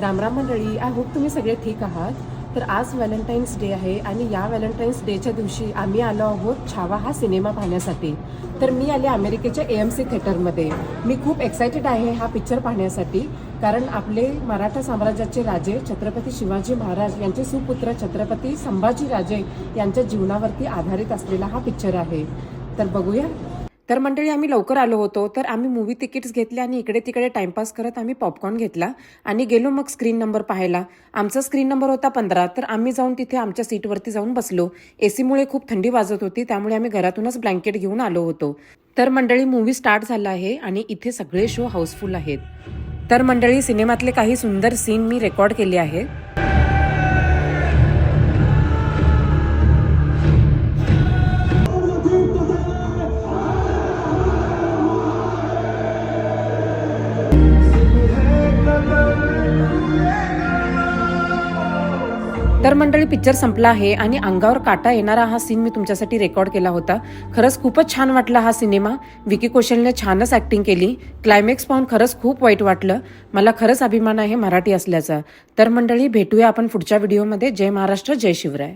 रामराम मंडळी I hope तुम्ही सगळे ठीक आहात. तर आज व्हॅलेंटाईन्स डे आहे आणि या व्हॅलेंटाईन्स डेच्या दिवशी आम्ही आलो आहोत छावा हा सिनेमा पाहण्यासाठी. तर मी आले अमेरिकेच्या ए एम सी थिएटरमध्ये. मी खूप एक्सायटेड आहे हा पिक्चर पाहण्यासाठी कारण आपले मराठा साम्राज्याचे राजे छत्रपती शिवाजी महाराज यांचे सुपुत्र छत्रपती संभाजी राजे यांच्या जीवनावरती आधारित असलेला हा पिक्चर आहे. तर बघूया. तर मंडळी आम्ही लवकर आलो होतो तर आम्ही मूवी तिकीट्स घेतले आणि इकडे तिकडे टाइमपास करत आम्ही पॉपकॉर्न घेतला आणि गेलो मग स्क्रीन नंबर पाहायला. आमचा स्क्रीन नंबर होता पंधरा तर आम्ही जाऊन तिथे आमच्या सीटवरती जाऊन बसलो. एसीमुळे खूप थंडी वाजत होती त्यामुळे आम्ही घरातूनच ब्लँकेट घेऊन आलो होतो. तर मंडळी मूवी स्टार्ट झाला आहे आणि इथे सगळे शो हाऊसफुल आहेत. तर मंडळी सिनेमातले काही सुंदर सीन मी रेकॉर्ड केले आहेत तर मंडळी पिक्चर संपला आहे आणि अंगावर काटा येणारा हा सीन मी तुमच्यासाठी रेकॉर्ड केला होता. खरंच खूपच छान वाटला हा सिनेमा विकी कौशलने छानच ऍक्टिंग केली. क्लायमॅक्स पाहून खरंच खूप वाईट वाटलं. मला खरंच अभिमान आहे मराठी असल्याचा. तर मंडळी भेटूया आपण पुढच्या व्हिडिओमध्ये जय महाराष्ट्र जय शिवराय.